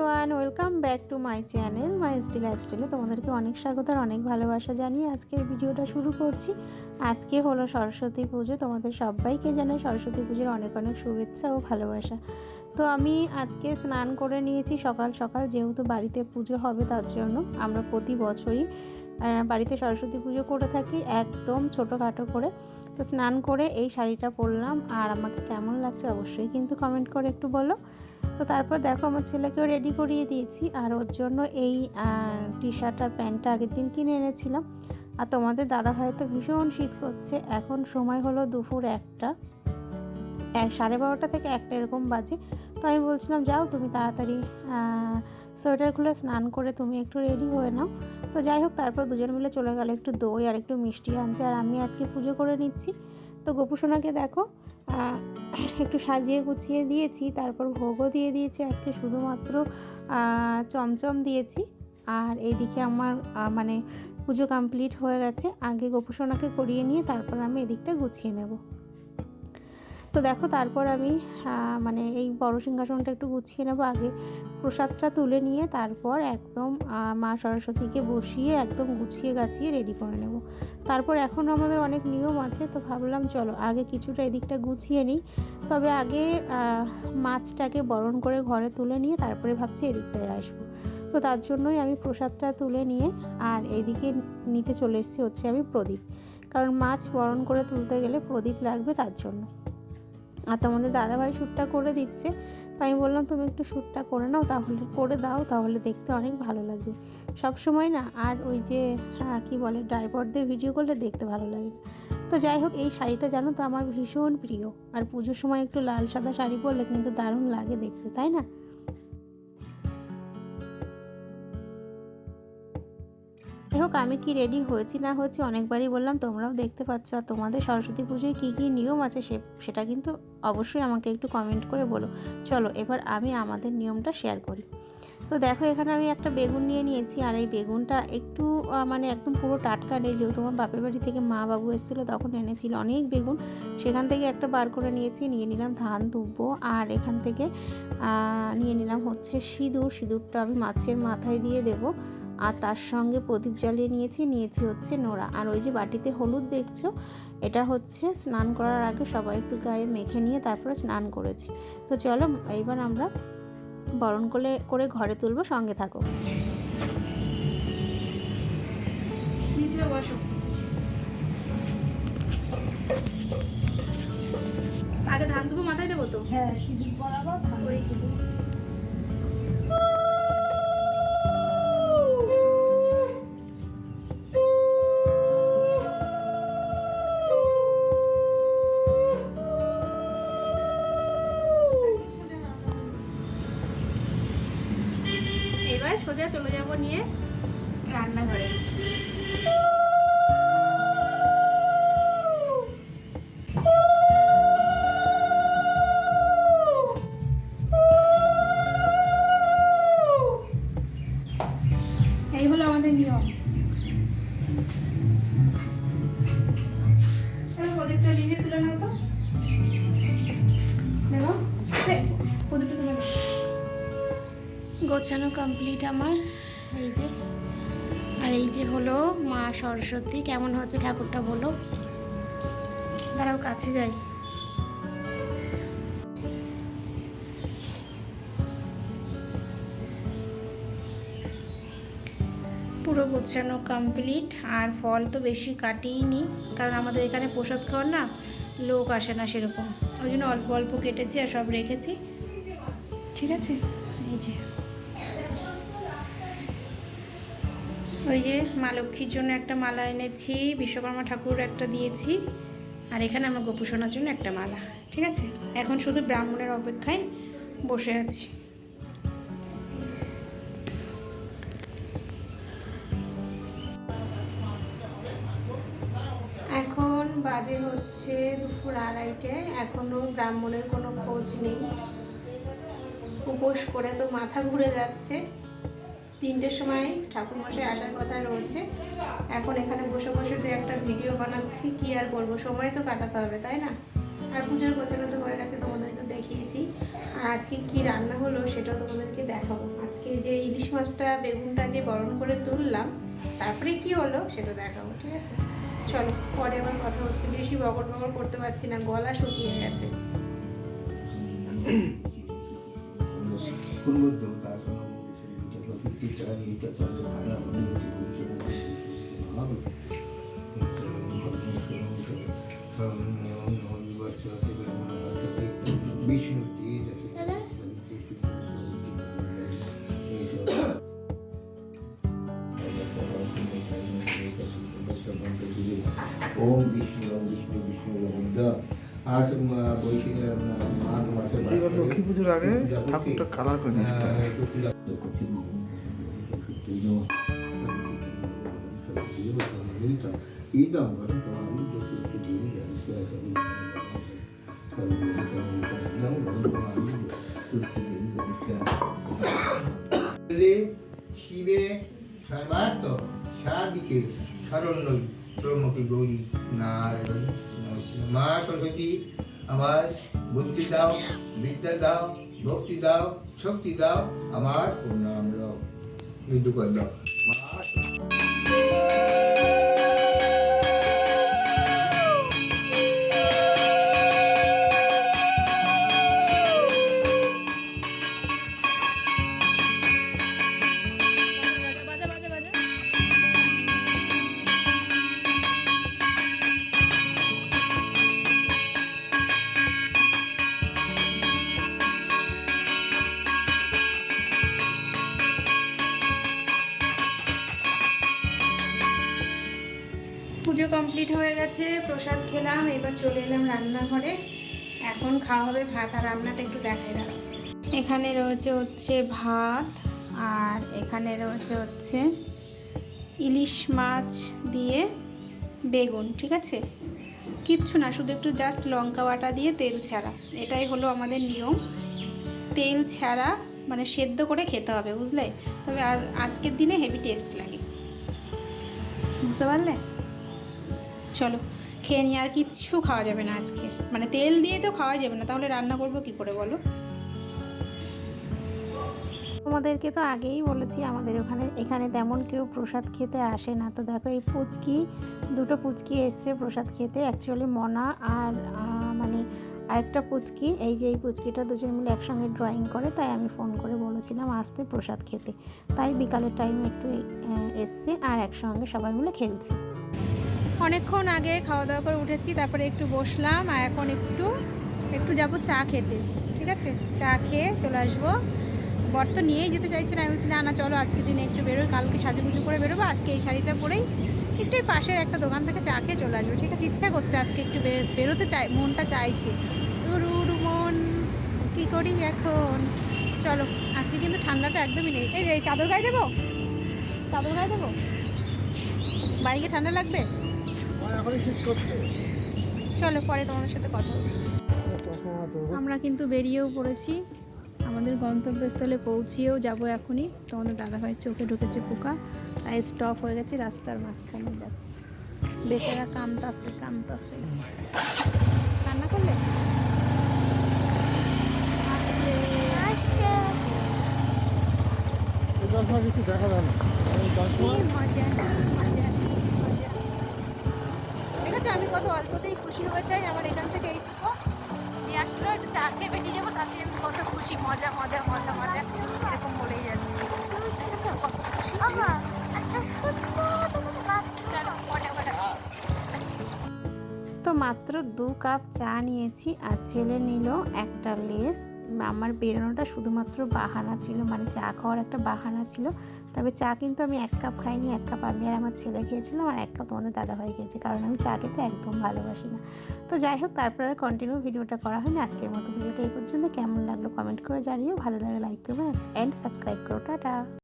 Everyone welcome back to my channel my স্টি লাইফস্টাইলে তোমাদেরকে অনেক স্বাগত আর অনেক ভালোবাসা জানিয়ে আজকের ভিডিওটা শুরু করছি। আজকে হলো সরস্বতী পুজো, তোমাদের সবাইকে জানাই সরস্বতী পুজোর অনেক অনেক শুভেচ্ছা ও ভালোবাসা। তো আমি আজকে স্নান করে নিয়েছি সকাল সকাল, যেহেতু বাড়িতে পুজো হবে তার জন্য। আমরা প্রতি বছরই বাড়িতে সরস্বতী পুজো করে থাকি একদম ছোটোখাটো করে। তো স্নান করে এই শাড়িটা পরলাম, আর আমাকে কেমন লাগছে অবশ্যই কিন্তু কমেন্ট করে একটু বলো। তো তারপর দেখো আমার ছেলেকেও রেডি করিয়ে দিয়েছি। আর ওর জন্য এই টি শার্ট আর প্যান্টটা আগের দিন কিনে এনেছিলাম। আর তোমাদের দাদা ভাই তো ভীষণ শীত করছে। এখন সময় হলো দুপুর একটা। সাড়ে বারোটা থেকে একটা এরকম বাজে। তো আমি বলছিলাম, যাও তুমি তাড়াতাড়ি সোয়েটার খুলে স্নান করে তুমি একটু রেডি হয়ে নাও। তো যাই হোক, তারপর দুজন মিলে চলে গেল একটু দই আর একটু মিষ্টি আনতে। আর আমি আজকে পুজো করে নিচ্ছি। তো গোপুসোনাকে দেখো একটু সাজিয়ে গুছিয়ে দিয়েছি, তারপর ভোগও দিয়ে দিয়েছি, আজকে শুধুমাত্র চমচম দিয়েছি। আর এদিকে আমার মানে পুজো কমপ্লিট হয়ে গেছে, আগে গোপুসোনাকে করিয়ে নিয়ে তারপর আমি এদিকটা গুছিয়ে নেব। তো দেখো তারপর আমি মানে এই বড় সিংহাসনটা একটু গুছিয়ে নেব আগে। প্রসাদটা তুলে নিয়ে তারপর একদম মা সরস্বতীকে বসিয়ে একদম গুছিয়ে গাছিয়ে রেডি করে নেব। তারপর এখনও আমাদের অনেক নিয়ম আছে, তো ভাবলাম চলো আগে কিছুটা এদিকটা গুছিয়ে নিই। তবে আগে মাছটাকে বরণ করে ঘরে তুলে নিয়ে তারপরে ভাবছি এদিকটায় আসব। তো তার জন্যই আমি প্রসাদটা তুলে নিয়ে আর এইদিকে নিতে চলে এসেছি হচ্ছে আমি প্রদীপ। কারণ মাছ বরণ করে তুলতে গেলে প্রদীপ লাগবে তার জন্য। আর তোমাদের দাদাভাই শ্যুটটা করে দিচ্ছে। তো আমি বললাম, তুমি একটু শ্যুটটা করে নাও, তাহলে করে দাও, তাহলে দেখতে অনেক ভালো লাগবে। সব সময় না, আর ওই যে হ্যাঁ কী বলে ড্রাইভার দিয়ে ভিডিও করলে দেখতে ভালো লাগে তো যাই হোক, এই শাড়িটা জানো তো আমার ভীষণ প্রিয়। আর পুজোর সময় একটু লাল সাদা শাড়ি পরলে কিন্তু দারুণ লাগে দেখতে, তাই না? হোক আমি কি রেডি হয়েছি না হয়েছি অনেকবারই বললাম, তোমরাও দেখতে পাচ্ছ। আর তোমাদের সরস্বতী পুজোয় কী কী নিয়ম আছে সে, সেটা কিন্তু অবশ্যই আমাকে একটু কমেন্ট করে বলো। চলো, এবার আমি আমাদের নিয়মটা শেয়ার করি। তো দেখো, এখানে আমি একটা বেগুন নিয়ে নিয়েছি, আর এই বেগুনটা একটু মানে একদম পুরো টাটকা নেই। যেহেতু আমার বাপের বাড়ি থেকে মা বাবু এসেছিল, তখন এনেছিল অনেক বেগুন। সেখান থেকে একটা বার করে নিয়েছি, নিয়ে নিলাম ধান দুব্বো আর এখান থেকে নিয়ে নিলাম হচ্ছে সিঁদুর। সিঁদুরটা আমি মাছের মাথায় দিয়ে দেবো। আর তার সঙ্গে প্রদীপ জ্বালিয়ে নিয়েছি নিয়েছি হচ্ছে নোড়া। আর ওই যে বাটিতে হলুদ দেখছ এটা হচ্ছে স্নান করার আগে সবাই একটু গায়ে মেখে নিয়ে তারপরে স্নান করেছি। তো চলো এইবার আমরা বরণ করে করে ঘরে তুলবো সঙ্গে থাকো। বসো। আগে ধান দুবো মাথায় দেবো তো? হ্যাঁ সিঁদুর পরাবো ধান সোজা চলে যাব নিয়ে রান্নাঘরে। গোছানো কমপ্লিট আমার। এই যে। আর এই যে হলো মা সরস্বতী। কেমন হচ্ছে ঠাকুরটা বলো? দাঁড়াও, কাছে যাই। পুরো গোছানো কমপ্লিট আর ফল তো বেশি কাটিনি কারণ আমাদের এখানে প্রসাদ খাওয়ার না লোক আসে না সেরকম। ওই জন্য অল্প অল্প কেটেছি আর সব রেখেছি। ঠিক আছে? এই যে। ওই যে মা লক্ষ্মীর জন্য একটা মালা এনেছি, বিশ্বকর্মা ঠাকুর একটা দিয়েছি, আর এখানে আমার গোপুসোনার জন্য একটা মালা, ঠিক আছে? এখন শুধু ব্রাহ্মণের অপেক্ষায় বসে আছি। এখন বাজে হচ্ছে দুপুর আড়াইটে এখনও ব্রাহ্মণের কোনো খোঁজ নেই। উপোস করে তো মাথা ঘুরে যাচ্ছে। তিনটের সময় ঠাকুরমশাই আসার কথা রয়েছে। এখন এখানে বসে বসে তো একটা ভিডিও বানাচ্ছি, কি আর করব? সময় তো কাটাতে হবে, তাই না? আর পুজোর গোছানো তো হয়ে গেছে, তোমাদেরকে দেখিয়েছি। আর আজকে কি রান্না হলো সেটাও তোমাদেরকে দেখাবো। আজকে যে ইলিশ মাছটা, বেগুনটা যে বরণ করে তুললাম, তারপরে কি হলো সেটা দেখাবো, ঠিক আছে? চলো, পরে আবার কথা হচ্ছে, বেশি বকর বকর করতে পারছি না, গলা শুকিয়ে গেছে। ওম বিষ্ণু ওম বিষ্ণু বিষ্ণু গোবিন্দ আজ বৈশাখ মাঘ মাসে এবার লক্ষ্মী পুজোর আগে? ঠাকুরটা কালার করে প্রমুখী গৌরী নারায়ণ মা সরস্বতী আমার বুদ্ধি দাও বিদ্যা দাও ভক্তি দাও শক্তি দাও আমার প্রণাম দাও মৃত্যু কর দাও মা পুজো কমপ্লিট হয়ে গেছে, প্রসাদ খেলাম, এবার চলে এলাম রান্নাঘরে। এখন খাওয়া হবে ভাত আর রান্নাটা একটু দেখাই দাঁড়াও। এখানে রয়েছে হচ্ছে ভাত আর এখানে রয়েছে হচ্ছে ইলিশ মাছ দিয়ে বেগুন, ঠিক আছে? কিচ্ছু না, শুধু একটু জাস্ট লঙ্কা বাটা দিয়ে তেল ছাড়া। এটাই হলো আমাদের নিয়ম। তেল ছাড়া মানে সেদ্ধ করে খেতে হবে, বুঝলে? তবে আর আজকের দিনে হেভি টেস্ট লাগে। বুঝতে পারলে? চলো, খেয়ে নিয়ে আর কিচ্ছু খাওয়া যাবে না আজকে। মানে তেল দিয়ে তো খাওয়া যাবে না, তাহলে রান্না করব কি করে বলো? তোমাদেরকে তো আগেই বলেছি, আমাদের ওখানে, এখানে তেমন কেউ প্রসাদ খেতে আসে না। তো দেখো, এই পুচকি, দুটো পুচকি এসছে প্রসাদ খেতে। অ্যাকচুয়ালি মনা আর মানে আরেকটা পুচকি, এই যে এই পুচকিটা দুজন মিলে একসঙ্গে ড্রয়িং করে, তাই আমি ফোন করে বলেছিলাম আসতে প্রসাদ খেতে। তাই বিকালের টাইমে একটু এসছে আর একসঙ্গে সবাই মিলে খেলছে। অনেকক্ষণ আগে খাওয়া দাওয়া করে উঠেছি, তারপরে একটু বসলাম আর এখন একটু একটু যাব চা খেতে, ঠিক আছে? চা খেয়ে চলে আসব। বর তো নিয়েই যেতে চাইছে না, আমি বলছি, না না, চলো আজকে দিনে একটু বেরোই, কালকে সাজুগুজু করে বেরোবো, আজকে এই শাড়িটা পরেই একটু পাশের একটা দোকান থেকে চা খেয়ে চলে আসব, ঠিক আছে? ইচ্ছা করছে আজকে একটু বের- বেরোতে চাই, মনটা চাইছে। রুরু মন, কী করি এখন? চলো, আজকে কিন্তু ঠান্ডাটা একদমই নেই। এই যে চাদর গায়ে দেবো? চাদর গায়ে দেবো? বাইকে ঠান্ডা লাগবে? চলো পরে তোমাদের সাথে কথা হচ্ছে। আমরা কিন্তু বেরিয়েও পড়েছি। আমাদের গন্তব্যস্থলে পৌঁছিয়েও যাব এখনই। তোমাদের দাদাভাইয়ের চোখে ঢুকেছে পোকা তাই স্টপ হয়ে গেছে রাস্তার মাঝখানে। দেখ বেচারা কান্তাছে কান্তাছে কান্না করলে? দেখা যায় না মজা মজা। আছে আমি কত অল্পতেই খুশি হয়ে যাই। আমার এখান থেকে এইটুকু নিয়ে আসলো একটু চা খেয়ে বেরিয়ে যাব তাতে আমি কত খুশি মজা মজা মজা মজা এরকম বলেই যাচ্ছি। দেখেছ কত খুশি চলো পরে আবার তো মাত্র দু কাপ চা নিয়েছি আর ছেলে নিল একটা লেস। আমার বেরোনোটা শুধুমাত্র বাহানা ছিল মানে চা খাওয়ার একটা বাহানা ছিল। তবে চা কিন্তু আমি এক কাপ খাইনি, এক কাপ আমি আর আমার ছেলে খেয়েছিলাম আর এক কাপ তোমাদের দাদা হয়ে খেয়েছে, কারণ আমি চা খেতে একদম ভালোবাসি না। তো যাই হোক, তারপর আর কন্টিনিউ ভিডিওটা করা হয়নি। আজকের মতো ভিডিওটা এই পর্যন্ত। কেমন লাগল কমেন্ট করে জানিও। ভালো লাগে লাইক করবেন অ্যান্ড সাবস্ক্রাইব করো। টাটা।